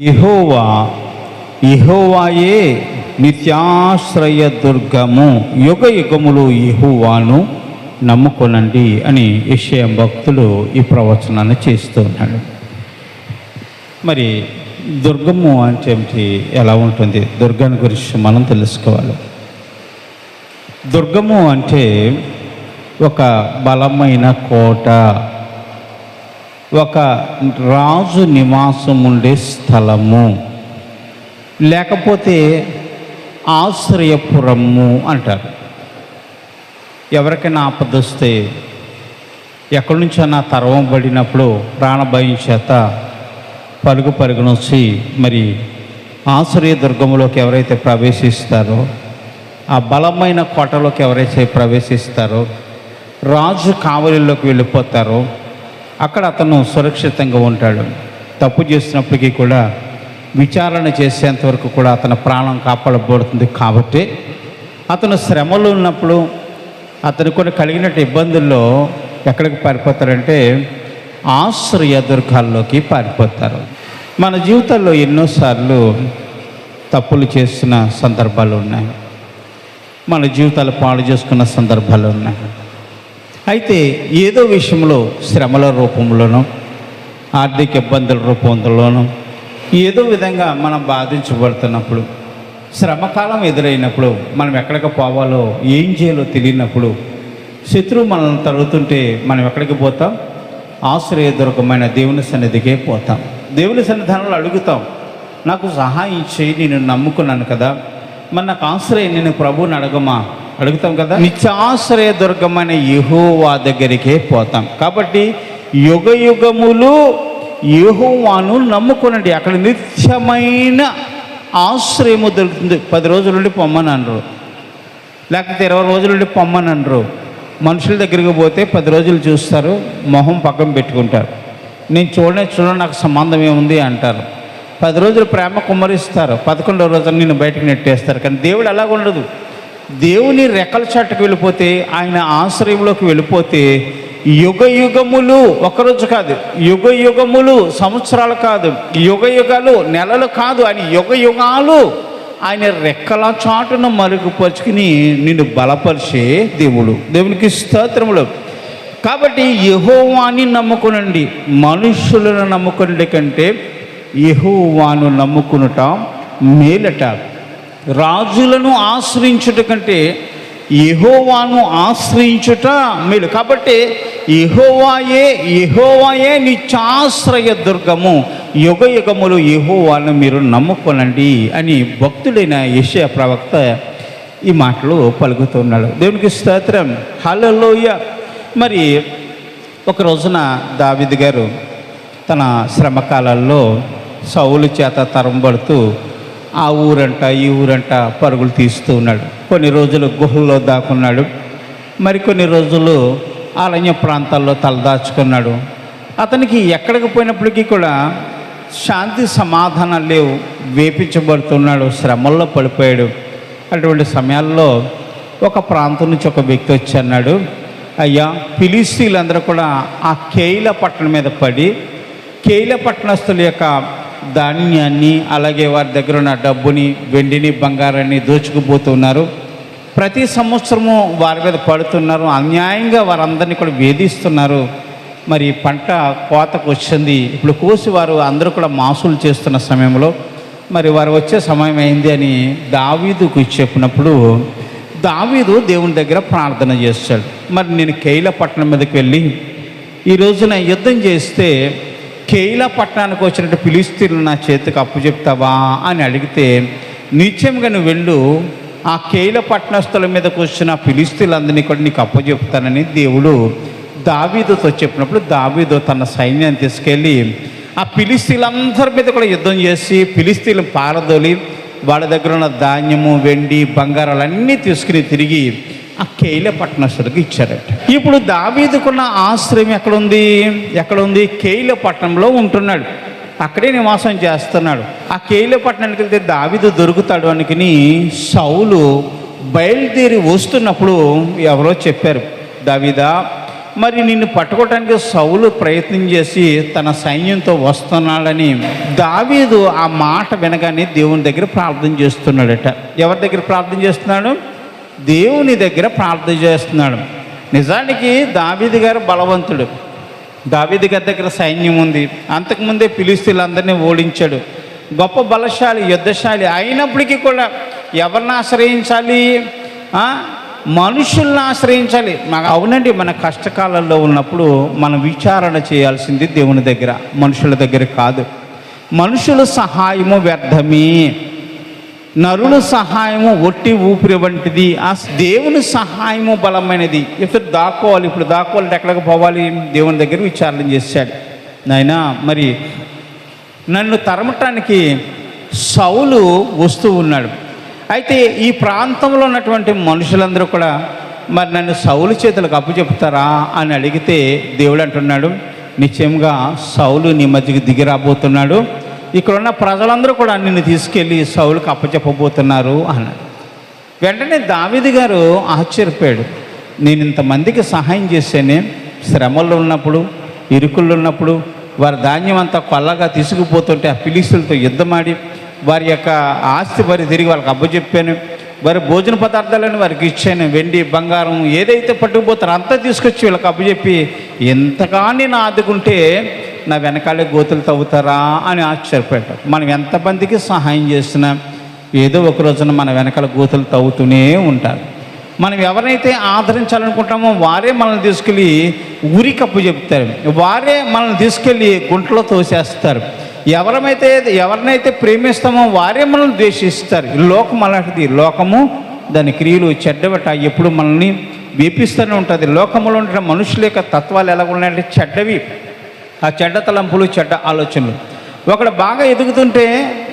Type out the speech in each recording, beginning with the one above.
ఇహోవా యెహోవాయే నిత్యాశ్రయ దుర్గము యుగ యుగములు యెహోవాను నమ్ముకొనండి అని విషయం భక్తులు ఈ ప్రవచనాన్ని చేస్తున్నాడు మరి దుర్గము అంటే ఏమిటి? ఎలా ఉంటుంది? దుర్గాన్ని గురించి మనం తెలుసుకోవాలి. దుర్గము అంటే ఒక బలమైన కోట ఒక రాజు నివాసం ఉండే స్థలము. లేకపోతే ఆశ్రయపురము అంటారు. ఎవరికైనా ఆపదొస్తే ఎక్కడి నుంచైనా తరవబడినప్పుడు ప్రాణభయం చేత పరుగు పరుగునొచ్చి మరి ఆశ్రయ దుర్గంలోకి ఎవరైతే ప్రవేశిస్తారో ఆ బలమైన కోటలోకి ఎవరైతే ప్రవేశిస్తారో రాజు కావలిలోకి వెళ్ళిపోతారో అక్కడ అతను సురక్షితంగా ఉంటాడు. తప్పు చేసినప్పటికీ కూడా విచారణ చేసేంత వరకు కూడా అతని ప్రాణం కాపాడబడుతుంది కాబట్టి అతను శ్రమలో ఉన్నప్పుడు అతను కొన్ని కలిగినట్టు ఇబ్బందుల్లో ఎక్కడికి పారిపోతారంటే ఆశ్రయ దుర్గాల్లోకి పారిపోతారు. మన జీవితాల్లో ఎన్నోసార్లు తప్పులు చేసిన సందర్భాలు ఉన్నాయి. మన జీవితాలు పాడు చేసుకున్న సందర్భాలు ఉన్నాయి. అయితే ఏదో విషయంలో శ్రమల రూపంలోనో ఆర్థిక ఇబ్బందుల రూపంలోనో ఏదో విధంగా మనం బాధించబడుతున్నప్పుడు శ్రమకాలం ఎదురైనప్పుడు మనం ఎక్కడికి పోవాలో ఏం చేయాలో తెలియనప్పుడు శత్రువు మనల్ని తరుగుతుంటే మనం ఎక్కడికి పోతాం? ఆశ్రయదుర్గమైన దేవుని సన్నిధికే పోతాం. దేవుని సన్నిధానంలో అడుగుతాం నాకు సహాయం చేయి నేను నమ్ముకున్నాను కదా. మరి నాకు ఆశ్రయం నేను ప్రభువుని అడగమా? అడుగుతాం కదా? నిత్యాశ్రయ దుర్గమైన యహోవా దగ్గరికే పోతాం. కాబట్టి యుగ యుగములు యహోవాను నమ్ముకునండి. అక్కడ నిత్యమైన ఆశ్రయము దొరుకుతుంది. పది రోజుల నుండి పొమ్మని అనరు లేకపోతే ఇరవై రోజుల నుండి పొమ్మని అనరు మనుషుల దగ్గరికి పోతే పది రోజులు చూస్తారు. మొహం పక్కన పెట్టుకుంటారు. నేను చూడనే చూడ నాకు సంబంధం ఏముంది అంటారు. పది రోజులు ప్రేమ కుమ్మరిస్తారు. పదకొండవ రోజున నేను బయటకు నెట్టేస్తారు. కానీ దేవుడు అలాగ ఉండదు దేవుని రెక్కల చాటుకు వెళ్ళిపోతే ఆయన ఆశ్రయంలోకి వెళ్ళిపోతే యుగ యుగములు ఒకరోజు కాదు యుగ యుగములు సంవత్సరాలు కాదు యుగ యుగాలు నెలలు కాదు ఆయన యుగ యుగాలు ఆయన రెక్కల చాటును మరుగుపరుచుకుని నిన్ను బలపరిచే దేవుడు. దేవునికి స్తోత్రములు. కాబట్టి యహోవాని నమ్ముకునండి మనుషులను నమ్ముకునే కంటే యహోవాను నమ్ముకునుట మేలట. రాజులను ఆశ్రయించుట కంటే యెహోవాను ఆశ్రయించుట మేలు. కాబట్టి ఎహోవాయే ఎహోవాయే నిత్యాశ్రయ దుర్గము. యుగ యుగములు యెహోవాను మీరు నమ్ముకోనండి అని భక్తుడైన యశయ ప్రవక్త ఈ మాటలు పలుకుతున్నాడు. దేవునికి స్తోత్రం. హల్లెలూయ. మరి ఒక రోజున దావిద్ గారు తన శ్రమకాలాల్లో సౌలు చేత తరంబడుతూ ఆ ఊరంట ఈ ఊరంట పరుగులు తీస్తూ ఉన్నాడు. కొన్ని రోజులు గుహల్లో దాక్కున్నాడు. మరికొన్ని రోజులు ఆలయ ప్రాంతాల్లో తలదాచుకున్నాడు. అతనికి ఎక్కడికి పోయినప్పటికీ కూడా శాంతి సమాధానాలు లేవు. వేపించబడుతున్నాడు శ్రమల్లో పడిపోయాడు. అటువంటి సమయాల్లో ఒక ప్రాంతం నుంచి ఒక వ్యక్తి వచ్చి అన్నాడు అయ్యా ఫిలిస్తీన్లందరూ కూడా ఆ కేయిల పట్టణం మీద పడి కేయిల పట్టణస్తుల యొక్క ధాన్యాన్ని అలాగే వారి దగ్గర ఉన్న డబ్బుని వెండిని బంగారాన్ని దోచుకుపోతున్నారు. ప్రతి సంవత్సరము వారి మీద పడుతున్నారు. అన్యాయంగా వారందరినీ కూడా వేధిస్తున్నారు. మరి పంట కోతకు వచ్చింది. ఇప్పుడు కోసి వారు అందరూ కూడా మాసులు చేస్తున్న సమయంలో మరి వారు వచ్చే సమయం అయింది అని దావీదుకు చెప్పినప్పుడు దావీదు దేవుని దగ్గర ప్రార్థన చేస్తాడు. మరి నేను కైలపట్నం మీదకి వెళ్ళి ఈ రోజున యుద్ధం చేస్తే కేయిల పట్టణానికి వచ్చినట్టు పిలిస్తీన్లు నా చేతికి అప్పు చెప్తావా అని అడిగితే నిత్యంగా నువ్వు వెళ్ళు. ఆ కేయిల పట్టణస్థుల మీదకి వచ్చిన పిలిస్తీలందరినీ కూడా నీకు అప్పచెప్తానని దేవుడు దావీదుతో చెప్పినప్పుడు దావీదు తన సైన్యాన్ని తీసుకెళ్ళి ఆ పిలిస్తీలందరి మీద కూడా యుద్ధం చేసి పిలిస్తీలు పారదోలి వాళ్ళ దగ్గర ఉన్న ధాన్యము వెండి బంగారాలు అన్నీ తీసుకుని తిరిగి ఆ కేయిల పట్టణస్తుడికి ఇచ్చారట. ఇప్పుడు దావీదుకున్న ఆశ్రయం ఎక్కడుంది? ఎక్కడుంది? కేయిల పట్టణంలో ఉంటున్నాడు. అక్కడే నివాసం చేస్తున్నాడు. ఆ కేయిల పట్టణానికి వెళ్తే దావీదు దొరుకుతాడు అనుకుని సౌలు బయలుదేరి వస్తున్నప్పుడు ఎవరో చెప్పారు. దావీదా మరి నిన్ను పట్టుకోవడానికి సౌలు ప్రయత్నం చేసి తన సైన్యంతో వస్తున్నాడని దావీదు ఆ మాట వినగానే దేవుని దగ్గర ప్రార్థన చేస్తున్నాడట. ఎవరి దగ్గర ప్రార్థన చేస్తున్నాడు? దేవుని దగ్గర ప్రార్థన చేస్తున్నాడు. నిజానికి దావీదు గారు బలవంతుడు. దావీదు గారి దగ్గర సైన్యం ఉంది. అంతకుముందే పిలిస్తీలందరినీ ఓడించాడు. గొప్ప బలశాలి యుద్ధశాలి అయినప్పటికీ కూడా ఎవరిని ఆశ్రయించాలి? మనుషుల్ని ఆశ్రయించాలి. నాకు అవునండి మన కష్టకాలంలో ఉన్నప్పుడు మనం విచారణ చేయాల్సింది దేవుని దగ్గర మనుషుల దగ్గర కాదు. మనుషుల సహాయము వ్యర్థమే. నరుల సహాయము ఒట్టి ఊపిరి వంటిది ఆ దేవుని సహాయము బలమైనది. ఇప్పుడు దాక్కోవాలి ఇప్పుడు దాక్కోవాలంటే ఎక్కడికి పోవాలి? దేవుని దగ్గర విచారణ చేశాడు. నాయన మరి నన్ను తరమటానికి సౌలు వస్తూ ఉన్నాడు. అయితే ఈ ప్రాంతంలో ఉన్నటువంటి మనుషులందరూ కూడా మరి నన్ను సౌలు చేతులకు అప్పు చెప్తారా అని అడిగితే దేవుడు అంటున్నాడు నిశ్చయంగా సౌలు నీ మధ్యకి దిగి రాబోతున్నాడు. ఇక్కడున్న ప్రజలందరూ కూడా నిన్ను తీసుకెళ్ళి సౌలుకు అప్పచెప్పబోతున్నారు అన్నాడు. వెంటనే దావిది గారు ఆశ్చర్యపోయాడు. నేను ఇంతమందికి సహాయం చేశానే శ్రమల్లో ఉన్నప్పుడు ఇరుకుల్లో ఉన్నప్పుడు వారి ధాన్యం అంతా కొల్లగా తీసుకుపోతుంటే ఆ పిలిసులతో యుద్ధమాడి వారి యొక్క ఆస్తి వారి తిరిగి వాళ్ళకి అప్పచెప్పాను. వారి భోజన పదార్థాలను వారికి ఇచ్చాను. వెండి బంగారం ఏదైతే పట్టుకుపోతారో అంతా తీసుకొచ్చి వీళ్ళకి అప్పచెప్పి ఎంతగాని నా ఆదుకుంటే నా వెనకాలే గోతులు తవ్వుతారా అని ఆశ్చర్యపోయాడు మనం ఎంతమందికి సహాయం చేసినా ఏదో ఒక రోజున మన వెనకాల గోతులు తవ్వుతూనే ఉంటారు. మనం ఎవరైతే ఆదరించాలనుకుంటామో వారే మనల్ని తీసుకెళ్ళి ఊరికప్పు చెప్తారు. వారే మనల్ని తీసుకెళ్ళి గుంటలో తోసేస్తారు. ఎవరమైతే ఎవరినైతే ప్రేమిస్తామో వారే మనల్ని ద్వేషిస్తారు. లోకం అలాంటిది. లోకము దాని క్రియలు చెడ్డబట్ట ఎప్పుడు మనల్ని వేపిస్తూనే ఉంటుంది. లోకంలో ఉండే మనుషుల యొక్క తత్వాలు ఎలా ఉన్నాయంటే చెడ్డవి. ఆ చెడ్డ తలంపులు చెడ్డ ఆలోచనలు. ఒకడు బాగా ఎదుగుతుంటే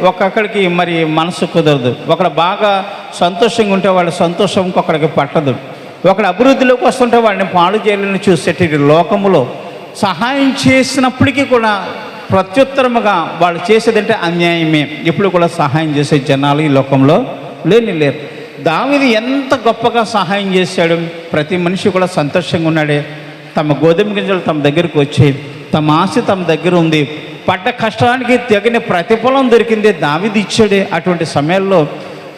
ఒక్కొక్కడికి మరి మనసు కుదరదు. ఒకడు బాగా సంతోషంగా ఉంటే వాళ్ళ సంతోషం ఇంకొకడికి పట్టదు. ఒకడు అభివృద్ధిలోకి వస్తుంటే వాడిని పాడు చేయాలని చూసేటి లోకములో సహాయం చేసినప్పటికీ కూడా ప్రత్యుత్తరముగా వాళ్ళు చేసేదంటే అన్యాయమే. ఎప్పుడు కూడా సహాయం చేసే జనాలు ఈ లోకంలో లేని లేరు. దావిది ఎంత గొప్పగా సహాయం చేశాడు. ప్రతి మనిషి కూడా సంతోషంగా ఉన్నాడే. తమ గోధుమ గింజలు తమ దగ్గరకు వచ్చి తమ ఆశ తమ దగ్గర ఉంది. పడ్డ కష్టానికి తగిన ప్రతిఫలం దొరికింది దావిది ఇచ్చాడే. అటువంటి సమయంలో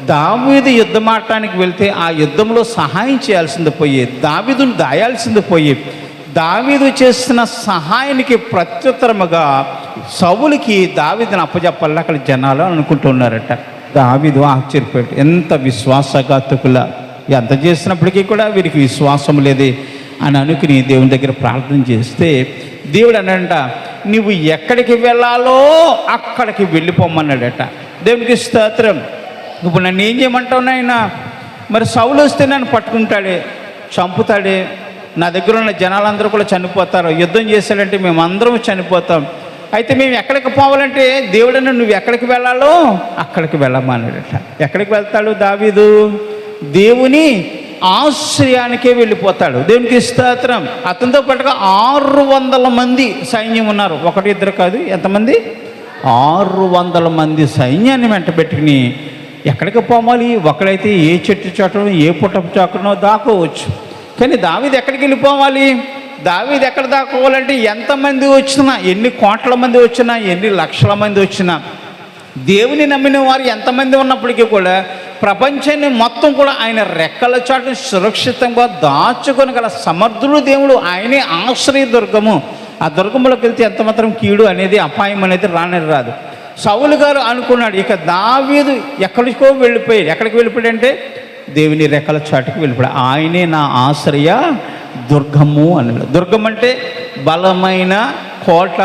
దావీది యుద్ధం ఆడటానికి వెళ్తే ఆ యుద్ధంలో సహాయం చేయాల్సింది పోయి దావీదును దాయాల్సింది పోయి దావీదు చేసిన సహాయానికి ప్రత్యుత్తరముగా సవులకి దావీదుని అప్పచెప్పాలి అక్కడ జనాలు అనుకుంటున్నారట దావీదు ఆశ్చర్యపోయాడు. ఎంత విశ్వాసఘాతకుల. ఎంత చేసినప్పటికీ కూడా వీరికి విశ్వాసం లేదే అని అనుకుని దేవుని దగ్గర ప్రార్థన చేస్తే దేవుడు అనంట నువ్వు ఎక్కడికి వెళ్ళాలో అక్కడికి వెళ్ళిపోమన్నాడట. దేవునికి స్తోత్రం. ఇప్పుడు నన్ను ఏం చేయమంటావు నాయన? మరి సౌలు వస్తే నన్ను పట్టుకుంటాడే చంపుతాడే నా దగ్గర ఉన్న జనాలందరూ కూడా చనిపోతారు యుద్ధం చేశాడంటే మేము అందరం చనిపోతాం. అయితే మేము ఎక్కడికి పోవాలంటే దేవుడని నువ్వు ఎక్కడికి వెళ్ళాలో అక్కడికి వెళ్ళమన్నాడట. ఎక్కడికి వెళ్తాడు దావీదు? దేవుని ఆశ్రయానికే వెళ్ళిపోతాడు. దేవునికి స్తోత్రం? అతనితో పాటుగా ఆరు వందల మంది సైన్యం ఉన్నారు. ఒకటి ఇద్దరు కాదు ఎంతమంది? ఆరు వందల మంది సైన్యాన్ని వెంట పెట్టుకుని ఎక్కడికి పోవాలి? ఒకడైతే ఏ చెట్టు చోటనో ఏ పుట్టపు చోటనో దాకోవచ్చు కానీ దావిది ఎక్కడికి వెళ్ళిపోవాలి? దావీది ఎక్కడ దాక్కోవాలంటే ఎంతమంది వచ్చినా ఎన్ని కోట్ల మంది వచ్చినా ఎన్ని లక్షల మంది వచ్చినా దేవుని నమ్మిన వారు ఎంతమంది ఉన్నప్పటికీ కూడా ప్రపంచాన్ని మొత్తం కూడా ఆయన రెక్కల చాటు సురక్షితంగా దాచుకొని గల సమర్థుడు దేవుడు. ఆయనే ఆశ్రయ దుర్గము. ఆ దుర్గంలోకి వెళ్తే ఎంత మాత్రం కీడు అనేది అపాయం అనేది రానే రాదు. సౌలు గారు అనుకున్నాడు ఇక దావీదు ఎక్కడికో వెళ్ళిపోయాడు. ఎక్కడికి వెళ్ళిపోయాడంటే దేవుని రెక్కల చాటుకి వెళ్ళిపోయాడు. ఆయనే నా ఆశ్రయ దుర్గము అన్నాడు. దుర్గం అంటే బలమైన కోట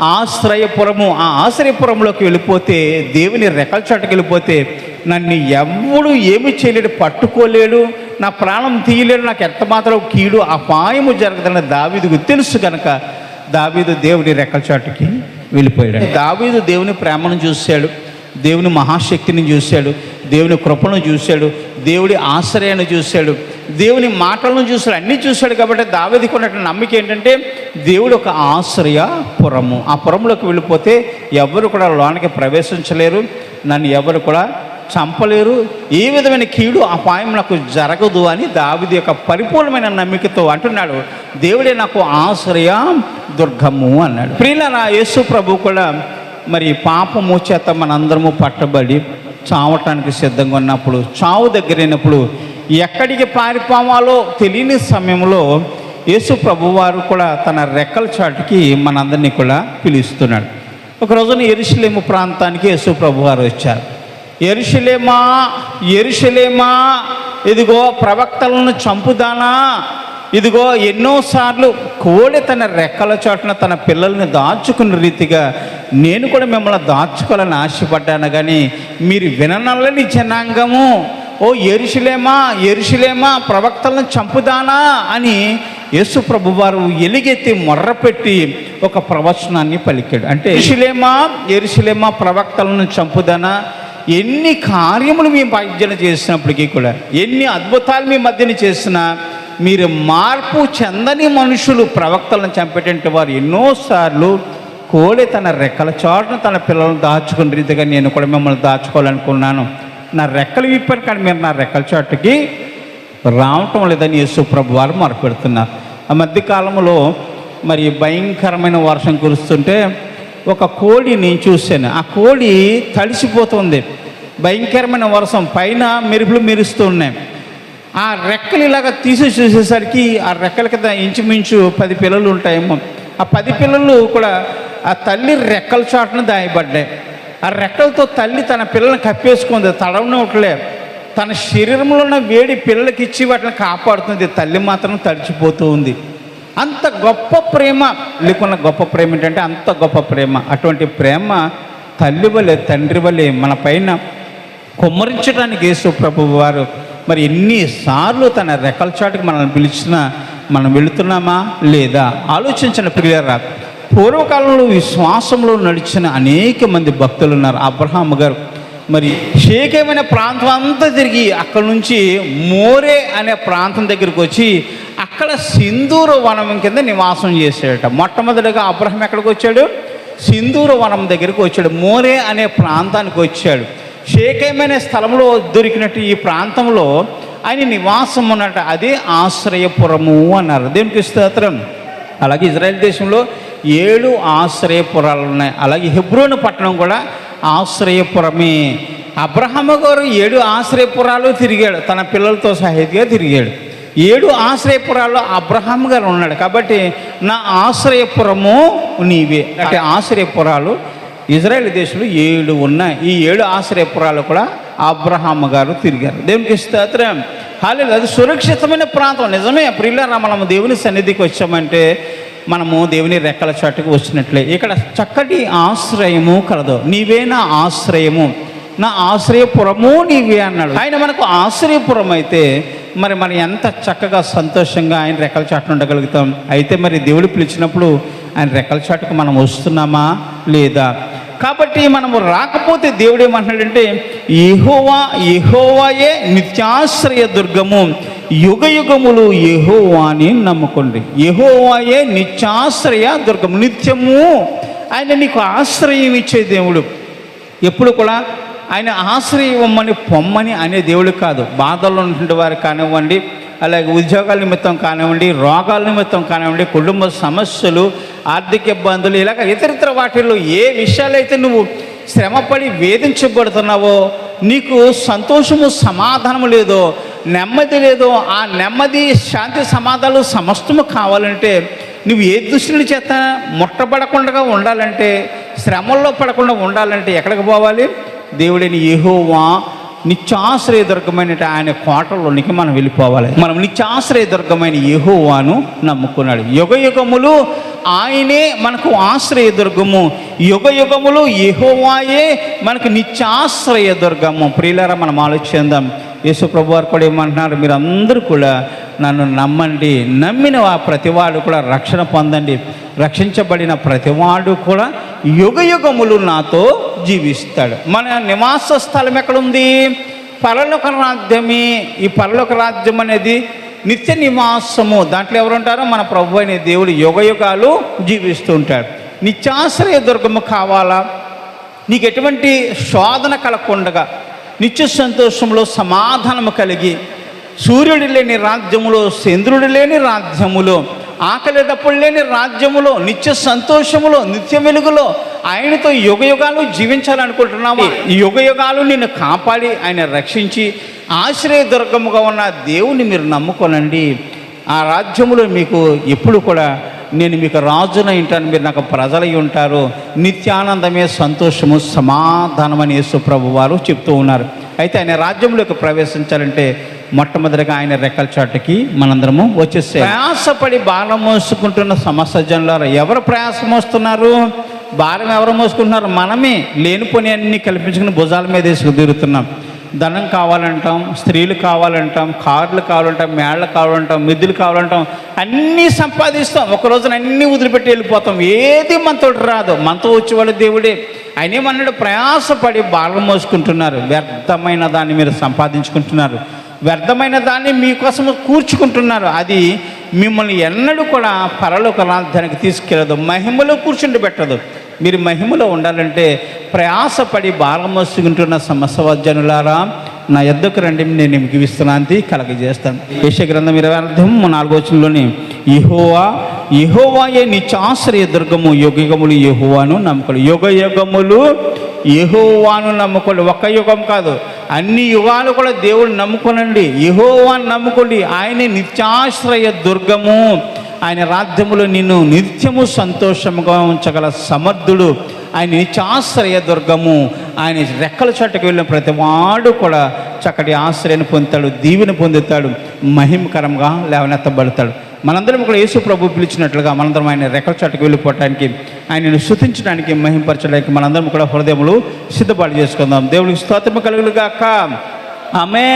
ఆశ్రయపురము. ఆ ఆశ్రయపురంలోకి వెళ్ళిపోతే దేవుని రెక్కల చాటుకు వెళ్ళిపోతే నన్ను ఎవడు ఏమి చేయలేడు పట్టుకోలేడు నా ప్రాణం తీయలేడు నాకు ఎంత మాత్రం కీడు అపాయము జరగదని దావీదుకు తెలుసు కనుక దావీదు దేవుని రెక్కల చాటుకి వెళ్ళిపోయాడు. దావీదు దేవుని ప్రేమను చూశాడు దేవుని మహాశక్తిని చూశాడు దేవుని కృపను చూశాడు దేవుడి ఆశ్రయాన్ని చూశాడు దేవుని మాటలను చూశాడు అన్నీ చూశాడు కాబట్టి దావేదికి ఉన్నటువంటి నమ్మిక ఏంటంటే దేవుడు ఒక ఆశ్రయ పురము. ఆ పురంలోకి వెళ్ళిపోతే ఎవరు కూడా లోనికి ప్రవేశించలేరు నన్ను ఎవరు కూడా చంపలేరు. ఏ విధమైన కీడు అపాయం నాకు జరగదు అని దావిది యొక్క పరిపూర్ణమైన నమ్మికతో అంటున్నాడు. దేవుడే నాకు ఆశ్రయ దుర్గము అన్నాడు. ప్రియుల యేసు ప్రభు కూడా మరి పాపము చేత మనందరము పట్టబడి చావటానికి సిద్ధంగా ఉన్నప్పుడు చావు దగ్గరైనప్పుడు ఎక్కడికి పారిపోవాలో తెలియని సమయంలో యేసు ప్రభువారు కూడా తన రెక్కల చాటుకి మనందరినీ కూడా పిలుస్తున్నాడు. ఒక రోజున ఎరుషలేము ప్రాంతానికి యేసు ప్రభువారు వచ్చారు. ఎరుషలేమా ఎరుషలేమా ఇదిగో ప్రవక్తలను చంపుదానా ఇదిగో ఎన్నోసార్లు కోడి తన రెక్కల చాటున తన పిల్లల్ని దాచుకున్న రీతిగా నేను కూడా మిమ్మల్ని దాచుకోవాలని ఆశపడ్డాను కానీ మీరు విననల్లని జనాంగము. ఓ ఎరుషులేమా ఎరుషులేమా ప్రవక్తలను చంపుదానా అని యేసు ప్రభు వారు ఎలుగెత్తి మొర్రపెట్టి ఒక ప్రవచనాన్ని పలికాడు. అంటే ఎరుషులేమా ఎరుషులేమా ప్రవక్తలను చంపుదానా ఎన్ని కార్యములు మీ మధ్యన చేసినప్పటికీ కూడా ఎన్ని అద్భుతాలు మీ మధ్యన చేసినా మీరు మార్పు చెందని మనుషులు ప్రవక్తలను చంపేటంటే వారు ఎన్నోసార్లు కోడి తన రెక్కల చాటున తన పిల్లలను దాచుకుని రీతిగా నేను కూడా మిమ్మల్ని దాచుకోవాలనుకున్నాను. నా రెక్కలు విప్పాను కానీ మీరు నా రెక్కల చాటుకి రావటం లేదని యేసుప్రభు వారు మొరపెడుతున్నారు. ఆ మధ్యకాలంలో మరి భయంకరమైన వర్షం కురుస్తుంటే ఒక కోడిని చూశాను. ఆ కోడి తడిసిపోతుంది. భయంకరమైన వర్షం. పైన మెరుపులు మెరుస్తూ ఉన్నాయి ఆ రెక్కలు ఇలాగ తీసి చూసేసరికి ఆ రెక్కల కింద ఇంచుమించు పది పిల్లలు ఉంటాయేమో. ఆ పది పిల్లలు కూడా ఆ తల్లి రెక్కల చాటున దాయబడ్డాయి. ఆ రెక్కలతో తల్లి తన పిల్లల్ని కప్పేసుకుంది. తడవనివ్వట్లే తన శరీరంలో ఉన్న వేడి పిల్లలకి ఇచ్చి వాటిని కాపాడుతుంది. తల్లి మాత్రం తడిచిపోతూ ఉంది అంత గొప్ప ప్రేమ. లేకున్న గొప్ప ప్రేమ ఏంటంటే అంత గొప్ప ప్రేమ. అటువంటి ప్రేమ తల్లి వలె తండ్రి వలె మన పైన కుమ్మరించడానికి యేసు ప్రభు వారు మరి ఎన్నిసార్లు తన రెక్కల చాటుకు మనల్ని పిలిచినా మనం వెళుతున్నామా లేదా ఆలోచించిన ప్రియరా పూర్వకాలంలో విశ్వాసంలో నడిచిన అనేక మంది భక్తులు ఉన్నారు. అబ్రహాం గారు మరి షేకేమైన ప్రాంతం అంతా తిరిగి అక్కడ నుంచి మోరే అనే ప్రాంతం దగ్గరికి వచ్చి అక్కడ సింధూర వనం కింద నివాసం చేశాడట. మొట్టమొదటిగా అబ్రహం ఎక్కడికి వచ్చాడు? సింధూర వనం దగ్గరికి వచ్చాడు. మోరే అనే ప్రాంతానికి వచ్చాడు. షేకేమైన స్థలంలో దొరికినట్టు ఈ ప్రాంతంలో ఆయన నివాసం ఉన్నట. అదే ఆశ్రయపురము అన్నారు. దేవునికి స్తోత్రం. అలాగే ఇజ్రాయెల్ దేశంలో ఏడు ఆశ్రయపురాలు ఉన్నాయి. అలాగే హెబ్రోన్ పట్టణం కూడా ఆశ్రయపురమే. అబ్రహం గారు ఏడు ఆశ్రయపురాలు తిరిగాడు. తన పిల్లలతో సహితంగా తిరిగాడు. ఏడు ఆశ్రయపురాల్లో అబ్రహాం గారు ఉన్నాడు. కాబట్టి నా ఆశ్రయపురము నీవే. అంటే ఆశ్రయపురాలు ఇజ్రాయెల్ దేశంలో ఏడు ఉన్నాయి. ఈ ఏడు ఆశ్రయపురాలు కూడా అబ్రహాం గారు తిరిగారు. దేవునికి స్తోత్రం. హాలేదు అది సురక్షితమైన ప్రాంతం. నిజమే ప్రియులారా మనం దేవుని సన్నిధికి వచ్చామంటే మనము దేవుని రెక్కల చాటుకు వచ్చినట్లే. ఇక్కడ చక్కటి ఆశ్రయము కలదు. నీవే నా ఆశ్రయము. నా ఆశ్రయపురము నీవే అన్నాడు. ఆయన మనకు ఆశ్రయపురం అయితే మరి మనం ఎంత చక్కగా సంతోషంగా ఆయన రెక్కల చాటును ఉండగలుగుతాం? అయితే మరి దేవుడు పిలిచినప్పుడు ఆయన రెక్కల చాటుకు మనం వస్తున్నామా లేదా? కాబట్టి మనము రాకపోతే దేవుడు ఏమంటున్నాడంటే ఎహోవా ఎహోవాయే నిత్యాశ్రయ దుర్గము. యుగ యుగములు ఎహోవాని నమ్ముకోండి. ఎహోవాయే నిత్యాశ్రయ దుర్గము. నిత్యము. ఆయన నీకు ఆశ్రయం ఇచ్చే దేవుడు. ఎప్పుడు కూడా ఆయన ఆశ్రయం ఇవ్వమని పొమ్మని అనే దేవుడు కాదు. బాధల్లో ఉన్నటువంటి వారు కానివ్వండి అలాగే ఉద్యోగాల నిమిత్తం కానివ్వండి రోగాల నిమిత్తం కానివ్వండి కుటుంబ సమస్యలు ఆర్థిక ఇబ్బందులు ఇలాగ ఇతరితర వాటిల్లో ఏ విషయాలైతే నువ్వు శ్రమపడి వేధించబడుతున్నావో నీకు సంతోషము సమాధానము లేదో నెమ్మది లేదో ఆ నెమ్మది శాంతి సమాధానాలు సమస్తము కావాలంటే నువ్వు ఏ దృష్టిని చేత ముట్టబడకుండా ఉండాలంటే శ్రమల్లో పడకుండా ఉండాలంటే ఎక్కడికి పోవాలి? దేవుడైన యహోవా నిత్యాశ్రయ దుర్గమైన ఆయన కోటలోనికి మనం వెళ్ళిపోవాలి. మనం నిత్యాశ్రయ దుర్గమైన యహోవాను నమ్ముకున్నాడు. యుగ యుగములు ఆయనే మనకు ఆశ్రయ దుర్గము. యుగ యుగములు యహోవాయే మనకు నిత్యాశ్రయ దుర్గము. ప్రియులారా మనం ఆలోచిద్దాం. యేసు ప్రభు వారు కూడా ఏమంటున్నారు? మీరు అందరూ కూడా నన్ను నమ్మండి. నమ్మిన ఆ ప్రతివాడు కూడా రక్షణ పొందండి. రక్షించబడిన ప్రతివాడు కూడా యుగ యుగములు నాతో జీవిస్తాడు. మన నివాస స్థలం ఎక్కడుంది? పరలోక రాజ్యమే. ఈ పరలోక రాజ్యం అనేది నిత్య నివాసము. దాంట్లో ఎవరు ఉంటారో మన ప్రభు అనే దేవుడు యుగయుగాలు జీవిస్తూ ఉంటాడు. నిత్యాశ్రయ దుర్గము కావాలా? నీకు ఎటువంటి శోధన కలగకుండగా నిత్య సంతోషంలో సమాధానము కలిగి సూర్యుడు లేని రాజ్యములో చంద్రుడు లేని రాజ్యములో ఆకలి లేని రాజ్యములో నిత్య సంతోషములో నిత్య వెలుగులో ఆయనతో యుగ యుగాలు జీవించాలనుకుంటున్నావా ఈ యుగ యుగాలు నిన్ను కాపాడి ఆయన రక్షించి ఆశ్రయదుర్గముగా ఉన్న దేవుని మీరు నమ్ముకోనండి. ఆ రాజ్యములో మీకు ఎప్పుడు కూడా నేను మీకు రాజున ఉంటాను మీరు నాకు ప్రజలై ఉంటారు. నిత్యానందమే సంతోషము సమాధానమని యేసు ప్రభు వారు చెప్తూ ఉన్నారు. అయితే ఆయన రాజ్యంలోకి ప్రవేశించాలంటే మొట్టమొదటిగా ఆయన రెక్కల చాటుకి మనందరము వచ్చేస్తే ప్రయాసపడి భారం మోసుకుంటున్న సమస్య జనులారా ఎవరు ప్రయాసం మోస్తున్నారు భారం ఎవరు మోసుకుంటున్నారు? మనమే. లేనిపోని అన్ని కల్పించుకుని భుజాల మీద వేసుకు తిరుగుతున్నాం. ధనం కావాలంటాం స్త్రీలు కావాలంటాం కార్లు కావాలంటాం మేళ్ళు కావాలంటాం మిద్దులు కావాలంటాం అన్నీ సంపాదిస్తాం. ఒక రోజున అన్నీ వదిలిపెట్టి వెళ్ళిపోతాం. ఏది మనతో రాదు. మనతో వచ్చేవాడు దేవుడే. అని మనడు ప్రయాసపడి బాలం మోసుకుంటున్నారు. వ్యర్థమైన దాన్ని మీరు సంపాదించుకుంటున్నారు. వ్యర్థమైన దాన్ని మీకోసం కూర్చుకుంటున్నారు. అది మిమ్మల్ని ఎన్నడూ కూడా పరలోక రాజ్యానికి తీసుకెళ్ళదు. మహిమలో కూర్చుండి పెట్టదు. మీరు మహిమలో ఉండాలంటే ప్రయాసపడి భారం మోసుకుంటున్న సమస్యవజనులారా నా ఎద్దకు రండి నేను మీకు విశ్రాంతి కలగజేస్తాను. యశ గ్రంథం ఇరవై అర్థం నాలుగో వచనంలోని యహోవా యహోవాయే నిత్యాశ్రయ దుర్గము యుగ యుగములు యహోవాను నమ్మకలు యుగ యుగములు యహోవాను నమ్ముకోండి ఒక్క యుగం కాదు అన్ని యుగాలు కూడా దేవుడు నమ్ముకోనండి. యహోవాను నమ్ముకోండి. ఆయన నిత్యాశ్రయ దుర్గము. ఆయన రాజ్యములో నిన్ను నిత్యము సంతోషముగా ఉంచగల సమర్థుడు. ఆయన నిత్యాశ్రయ దుర్గము. ఆయన రెక్కల చట్టుకు వెళ్ళిన ప్రతి వాడు కూడా చక్కటి ఆశ్రయాన్ని పొందుతాడు దీవెని పొందుతాడు మహిమకరంగా లేవనెత్తబడతాడు. మనందరం కూడా యేసు ప్రభు పిలిచినట్లుగా మనందరం ఆయన రెక్కల చట్టుకు వెళ్ళిపోవటానికి ఆయనను శుతించడానికి మహింపరచడానికి మనందరం కూడా హృదయములు సిద్ధపాటు చేసుకుందాం. దేవుడికి స్తోత్రము కలుగులుగాక ఆమె